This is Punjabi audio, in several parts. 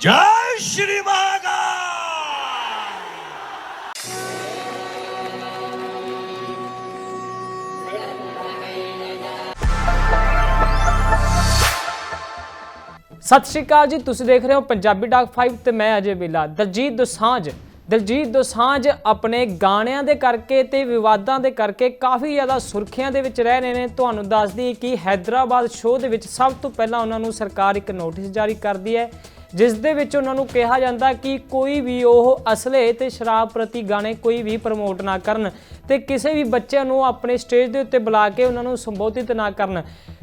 ਜੈ ਸ਼੍ਰੀ ਮਹਾਕਾਲ ਸਤਿ ਸ਼੍ਰੀ ਅਕਾਲ ਜੀ, ਤੁਸੀਂ ਦੇਖ ਰਹੇ ਹੋ ਪੰਜਾਬੀ ਡਾਕ 5 ਤੇ ਮੈਂ ਅਜੇ ਬਿਲਾ ਦਲਜੀਤ ਦੋਸਾਂਝ ਦਲਜੀਤ ਦੋਸਾਂਝ ਆਪਣੇ ਗਾਣਿਆਂ ਦੇ ਕਰਕੇ ਤੇ ਵਿਵਾਦਾਂ ਦੇ ਕਰਕੇ ਕਾਫੀ ਜ਼ਿਆਦਾ ਸੁਰਖੀਆਂ ਦੇ ਵਿੱਚ ਰਹਿ ਰਹੇ ਨੇ। ਤੁਹਾਨੂੰ ਦੱਸਦੀ ਕਿ ਹੈਦਰਾਬਾਦ ਸ਼ੋਅ ਦੇ ਵਿੱਚ ਸਭ ਤੋਂ ਪਹਿਲਾਂ ਉਹਨਾਂ ਨੂੰ ਸਰਕਾਰ ਇੱਕ ਨੋਟਿਸ ਜਾਰੀ ਕਰਦੀ ਹੈ ਜਿਸ ਦੇ ਵਿੱਚ ਉਹਨਾਂ ਨੂੰ ਕਿਹਾ ਜਾਂਦਾ ਕਿ ਕੋਈ ਵੀ ਉਹ ਅਸਲੇ ਤੇ ਸ਼ਰਾਬ ਪ੍ਰਤੀ ਗਾਣੇ ਕੋਈ ਵੀ ਪ੍ਰਮੋਟ ਨਾ ਕਰਨ ਤੇ ਕਿਸੇ ਵੀ ਬੱਚਿਆਂ ਨੂੰ ਆਪਣੇ ਸਟੇਜ ਦੇ ਉੱਤੇ ਬੁਲਾ ਕੇ ਉਹਨਾਂ ਨੂੰ ਸੰਬੋਧਿਤ ਨਾ ਕਰਨ।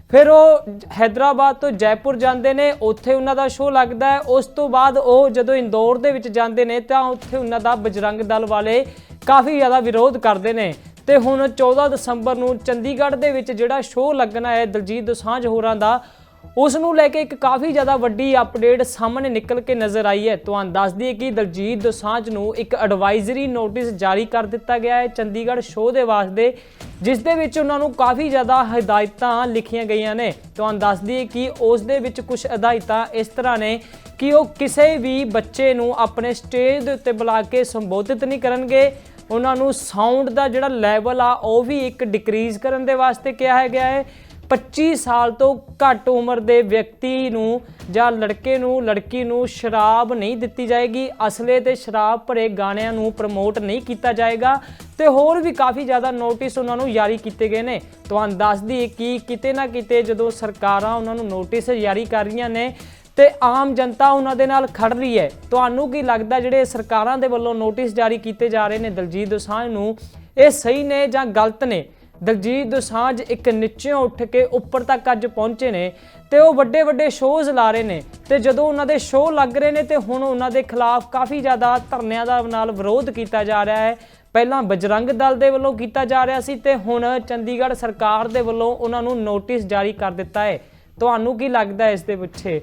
ਫਿਰ ਉਹ ਹੈਦਰਾਬਾਦ ਤੋਂ ਜੈਪੁਰ ਜਾਂਦੇ ਨੇ, ਉੱਥੇ ਉਹਨਾਂ ਦਾ ਸ਼ੋਅ ਲੱਗਦਾ ਹੈ। ਉਸ ਤੋਂ ਬਾਅਦ ਉਹ ਜਦੋਂ ਇੰਦੌਰ ਦੇ ਵਿੱਚ ਜਾਂਦੇ ਨੇ ਤਾਂ ਉੱਥੇ ਉਹਨਾਂ ਦਾ ਬਜਰੰਗ ਦਲ ਵਾਲੇ ਕਾਫੀ ਜ਼ਿਆਦਾ ਵਿਰੋਧ ਕਰਦੇ ਨੇ। ਤੇ ਹੁਣ 14 ਦਸੰਬਰ ਨੂੰ ਚੰਡੀਗੜ੍ਹ ਦੇ ਵਿੱਚ ਜਿਹੜਾ ਸ਼ੋਅ ਲੱਗਣਾ ਹੈ, ਦਲਜੀਤ ਦੋਸਾਂਝ ਹੋਰਾਂ ਦਾ ਉਸ ਨੂੰ ਲੈ ਕੇ ਇੱਕ ਕਾਫੀ ਜ਼ਿਆਦਾ ਵੱਡੀ ਅਪਡੇਟ ਸਾਹਮਣੇ ਨਿਕਲ ਕੇ ਨਜ਼ਰ ਆਈ ਹੈ। ਤੁਹਾਨੂੰ ਦੱਸ ਦਈਏ ਕਿ ਦਲਜੀਤ ਦੋਸਾਂਝ ਨੂੰ ਇੱਕ ਐਡਵਾਈਜ਼ਰੀ ਨੋਟਿਸ ਜਾਰੀ ਕਰ ਦਿੱਤਾ ਗਿਆ ਹੈ ਚੰਡੀਗੜ੍ਹ ਸ਼ੋਅ ਦੇ ਵਾਸਤੇ, ਜਿਸ ਦੇ ਵਿੱਚ ਉਹਨਾਂ ਨੂੰ ਕਾਫੀ ਜ਼ਿਆਦਾ ਹਦਾਇਤਾਂ ਲਿਖੀਆਂ ਗਈਆਂ ਨੇ। ਤੁਹਾਨੂੰ ਦੱਸ ਦਈਏ ਕਿ ਉਸ ਦੇ ਵਿੱਚ ਕੁਝ ਹਦਾਇਤਾਂ ਇਸ ਤਰ੍ਹਾਂ ਨੇ ਕਿ ਉਹ ਕਿਸੇ ਵੀ ਬੱਚੇ ਨੂੰ ਆਪਣੇ ਸਟੇਜ ਦੇ ਉੱਤੇ ਬੁਲਾ ਕੇ ਸੰਬੋਧਿਤ ਨਹੀਂ ਕਰਨਗੇ। ਉਹਨਾਂ ਨੂੰ ਸਾਊਂਡ ਦਾ ਜਿਹੜਾ ਲੈਵਲ ਆ, ਉਹ ਵੀ ਇੱਕ ਡਿਕਰੀਜ਼ ਕਰਨ ਦੇ ਵਾਸਤੇ ਕਿਹਾ ਹੈ ਗਿਆ ਹੈ। 25 ਸਾਲ ਤੋਂ ਘੱਟ ਉਮਰ ਦੇ ਵਿਅਕਤੀ ਨੂੰ ਜਾਂ ਲੜਕੇ ਨੂੰ, ਲੜਕੀ ਨੂੰ ਸ਼ਰਾਬ ਨਹੀਂ ਦਿੱਤੀ ਜਾਏਗੀ। ਅਸਲੇ ਤੇ ਸ਼ਰਾਬ ਭਰੇ ਗਾਣਿਆਂ ਨੂੰ ਪ੍ਰਮੋਟ ਨਹੀਂ ਕੀਤਾ ਜਾਏਗਾ ਤੇ ਹੋਰ ਵੀ ਕਾਫੀ ਜ਼ਿਆਦਾ ਨੋਟਿਸ ਉਹਨਾਂ ਨੂੰ ਜਾਰੀ ਕੀਤੇ ਗਏ ਨੇ। ਤੁਹਾਨੂੰ ਦੱਸ ਦਈਏ ਕਿ ਕਿਤੇ ਨਾ ਕਿਤੇ ਜਦੋਂ ਸਰਕਾਰਾਂ ਉਹਨਾਂ ਨੂੰ ਨੋਟਿਸ ਜਾਰੀ ਕਰ ਰਹੀਆਂ ਨੇ ਤੇ ਆਮ ਜਨਤਾ ਉਹਨਾਂ ਦੇ ਨਾਲ ਖੜ ਰਹੀ ਹੈ। ਤੁਹਾਨੂੰ ਕੀ ਲੱਗਦਾ ਜਿਹੜੇ ਸਰਕਾਰਾਂ ਦੇ ਵੱਲੋਂ ਨੋਟਿਸ ਜਾਰੀ ਕੀਤੇ ਜਾ ਰਹੇ ਨੇ ਦਲਜੀਤ ਦੋਸਾਂਝ ਨੂੰ, ਇਹ ਸਹੀ ਨੇ ਜਾਂ ਗਲਤ ਨੇ? ਦਲਜੀਤ ਦੋਸਾਂਝ ਇੱਕ ਨੀਚਿਓਂ ਉੱਠ ਕੇ ਉੱਪਰ ਤੱਕ ਅੱਜ ਪਹੁੰਚੇ ਨੇ ਤੇ ਉਹ ਵੱਡੇ ਵੱਡੇ ਸ਼ੋਜ਼ ਲਾ ਰਹੇ ਨੇ ਤੇ ਜਦੋਂ ਉਹਨਾਂ ਦੇ ਸ਼ੋਅ ਲੱਗ ਰਹੇ ਨੇ ਤੇ ਹੁਣ ਉਹਨਾਂ ਦੇ ਖਿਲਾਫ ਕਾਫੀ ਜ਼ਿਆਦਾ ਧਰਨਿਆਂ ਦਾ ਨਾਲ ਵਿਰੋਧ ਕੀਤਾ ਜਾ ਰਿਹਾ ਹੈ। ਪਹਿਲਾਂ ਬਜਰੰਗ ਦਲ ਦੇ ਵੱਲੋਂ ਕੀਤਾ ਜਾ ਰਿਹਾ ਸੀ ਤੇ ਹੁਣ ਚੰਡੀਗੜ੍ਹ ਸਰਕਾਰ ਦੇ ਵੱਲੋਂ ਉਹਨਾਂ ਨੂੰ ਨੋਟਿਸ ਜਾਰੀ ਕਰ ਦਿੱਤਾ ਹੈ। ਤੁਹਾਨੂੰ ਕੀ ਲੱਗਦਾ ਇਸ ਦੇ ਪਿੱਛੇ?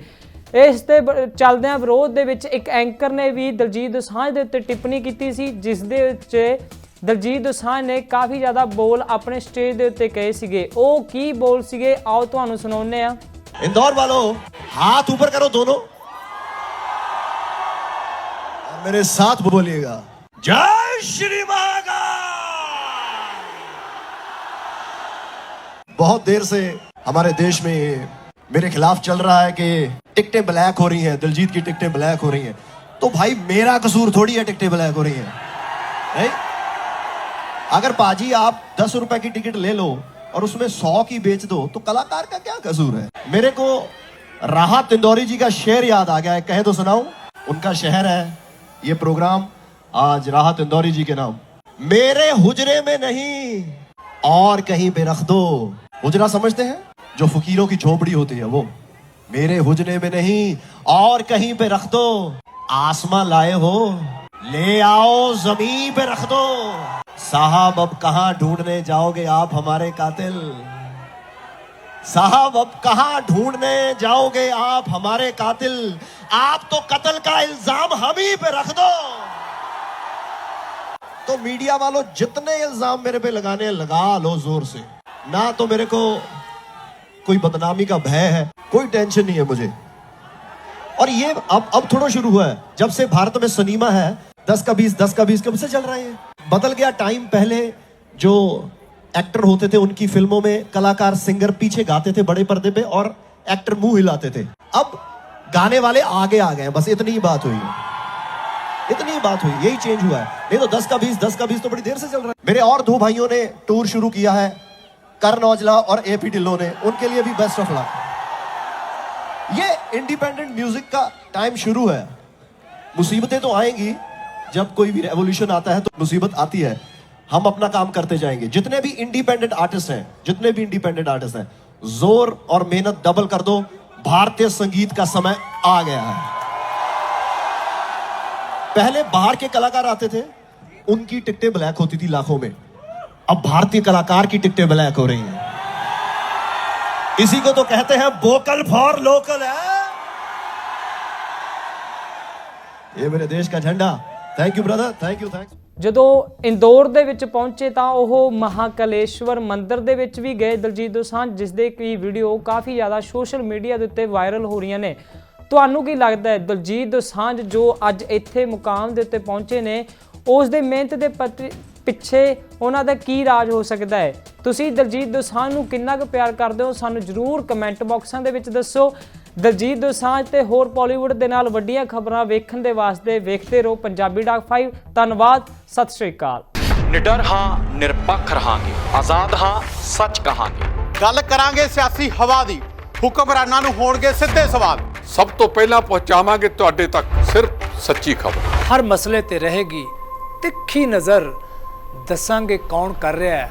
ਇਸ ਦੇ ਬ- ਚੱਲਦਿਆਂ ਵਿਰੋਧ ਦੇ ਵਿੱਚ ਇੱਕ ਐਂਕਰ ਨੇ ਵੀ ਦਲਜੀਤ ਦੋਸਾਂਝ ਦੇ ਉੱਤੇ ਟਿੱਪਣੀ ਕੀਤੀ ਸੀ, ਜਿਸ ਦੇ ਵਿੱਚ ਦਲਜੀਤ ਦੋਸਾਂਝ ਨੇ ਕਾਫੀ ਜ਼ਿਆਦਾ ਬੋਲ ਆਪਣੇ ਸਟੇਜ ਦੇ ਉੱਤੇ ਕਹੇ ਸੀਗੇ ਉਹ ਕੀ ਬੋਲ ਸੀਗੇ ਆਓ ਤੁਹਾਨੂੰ ਸੁਣਾਉਂਦੇ ਆ इंदौर वालों हाथ ऊपर करो दोनों और मेरे साथ बोलिएगा जय श्री महाकाल बहुत देर से हमारे देश में ये मेरे खिलाफ चल रहा है कि टिकटें ब्लैक हो रही हैं दिलजीत की टिकटें ब्लैक हो रही हैं तो भाई मेरा कसूर थोड़ी है टिकटें ब्लैक हो रही हैं नहीं अगर पाजी आप दस रुपए की टिकट ले लो और उसमें सौ की बेच दो तो कलाकार का क्या कसूर है? मेरे को राहत इंदौरी जी का शेर याद आ गया है। कहे तो सुनाऊं? उनका शहर है। ये प्रोग्राम आज राहत इंदौरी जी के नाम। मेरे हुजरे में नहीं, और कहीं पे रख दो। हुजरा समझते हैं? जो फकीरों की झोपड़ी होती है वो। मेरे हुजरे में नहीं, और कहीं पे रख दो। आसमां लाए हो। ले आओ, ज़मीन पे रख दो। साहब, अब कहाँ ढूँढने जाओगे आप हमारे कातिल? साहब, अब कहाँ ढूँढने जाओगे आप हमारे कातिल? आप तो कत्ल का इल्ज़ाम हम ही पे रख दो। तो मीडिया वालों जितने इल्ज़ाम मेरे पे लगाने लगा लो ज़ोर से। ना तो मेरे को कोई बदनामी का भय है, कोई टेंशन नहीं है मुझे। और ये अब अब थोड़ा शुरू हुआ है। जब से भारत में सिनेमा है, दस का बीस, दस का बीस, कब से चल रहा है बदल गया टाइम पहले जो एक्टर होते थे उनकी फ़िल्मों में, कलाकार, सिंगर पीछे गाते थे बड़े पर्दे पे और एक्टर मुँह हिलाते थे। अब गाने वाले आगे आ गए बस इतनी ही बात हुई इतनी ही बात हुई, यही चेंज हुआ है। नहीं तो दस का बीस, दस का बीस तो बड़ी देर से चल रहा है। मेरे और दो भाइयों ने टूर शुरू किया है, करण औजला और ए पी ढिल्लो ने। उनके लिए भी बेस्ट ऑफ़ लक ये इंडिपेंडेंट म्यूज़िक का टाइम शुरू है। मुसीबतें तो आएँगी जब कोई भी रेवोल्यूशन आता है तो मुसीबत आती है। हम अपना काम करते जाएँगे। जितने भी इंडिपेंडेंट आर्टिस्ट हैं, जितने भी इंडिपेंडेंट आर्टिस्ट हैं, ज़ोर और मेहनत डबल कर दो। भारतीय संगीत का समय आ गया है। पहले बाहर के कलाकार आते थे, उनकी टिकटें ब्लैक होती थी लाखों में। अब भारतीय कलाकार की टिकटें ब्लैक हो रही हैं। इसी को तो कहते हैं वोकल फॉर लोकल है। ये मेरे देश का झंडा। Thank you brother thank you thanks ਜਦੋਂ ਇੰਦੌਰ ਦੇ ਵਿੱਚ ਪਹੁੰਚੇ ਤਾਂ ਉਹ ਮਹਾਕਲੇਸ਼ਵਰ ਮੰਦਿਰ ਦੇ ਵਿੱਚ ਵੀ ਗਏ ਦਲਜੀਤ ਦੋਸਾਂਝ ਜਿਸ ਦੇ ਕੀ ਵੀਡੀਓ ਕਾਫੀ ਜ਼ਿਆਦਾ ਸੋਸ਼ਲ ਮੀਡੀਆ ਦੇ ਉੱਤੇ ਵਾਇਰਲ ਹੋ ਰਹੀਆਂ ਨੇ। ਤੁਹਾਨੂੰ ਕੀ ਲੱਗਦਾ ਹੈ ਦਲਜੀਤ ਦੋਸਾਂਝ ਜੋ ਅੱਜ ਇੱਥੇ ਮੁਕਾਮ ਦੇ ਉੱਤੇ ਪਹੁੰਚੇ ਨੇ, ਉਸ ਦੇ ਮਿਹਨਤ ਦੇ ਪਿੱਛੇ ਉਹਨਾਂ ਦਾ ਕੀ ਰਾਜ ਹੋ ਸਕਦਾ ਹੈ? ਤੁਸੀਂ ਦਲਜੀਤ ਦੋਸਾਂਝ ਨੂੰ ਕਿੰਨਾ ਕੁ ਪਿਆਰ ਕਰਦੇ ਹੋ? ਸਾਨੂੰ ਜਰੂਰ ਕਮੈਂਟ ਬਾਕਸਾਂ ਦੇ ਵਿੱਚ ਦੱਸੋ। ਦਲਜੀਤ ਦੋਸਾਂਝ ਤੇ ਹੋਰ ਬਾਲੀਵੁੱਡ ਦੇ ਨਾਲ ਵੱਡੀਆਂ ਖਬਰਾਂ ਵੇਖਣ ਦੇ ਵਾਸਤੇ ਵੇਖਦੇ ਰਹੋ ਪੰਜਾਬੀ ਡਾਕ 5 ਧੰਨਵਾਦ ਸਤਿ ਸ਼੍ਰੀ ਅਕਾਲ। ਨਿਡਰ ਹਾਂ ਨਿਰਪੱਖ ਰਹਾਂਗੇ। ਆਜ਼ਾਦ ਹਾਂ ਸੱਚ ਕਹਾਂਗੇ। ਗੱਲ ਕਰਾਂਗੇ ਸਿਆਸੀ ਹਵਾ ਦੀ। ਹੁਕਮਰਾਨਾਂ ਨੂੰ ਹੋਣਗੇ ਸਿੱਧੇ ਸਵਾਲ। ਸਭ ਤੋਂ ਪਹਿਲਾਂ ਪਹੁੰਚਾਵਾਂਗੇ ਤੁਹਾਡੇ ਤੱਕ ਸਿਰਫ ਸੱਚੀ ਖਬਰ। ਹਰ ਮਸਲੇ ਤੇ ਰਹੇਗੀ ਤਿੱਖੀ ਨਜ਼ਰ। ਦੱਸਾਂਗੇ ਕੌਣ ਕਰ ਰਿਹਾ ਹੈ।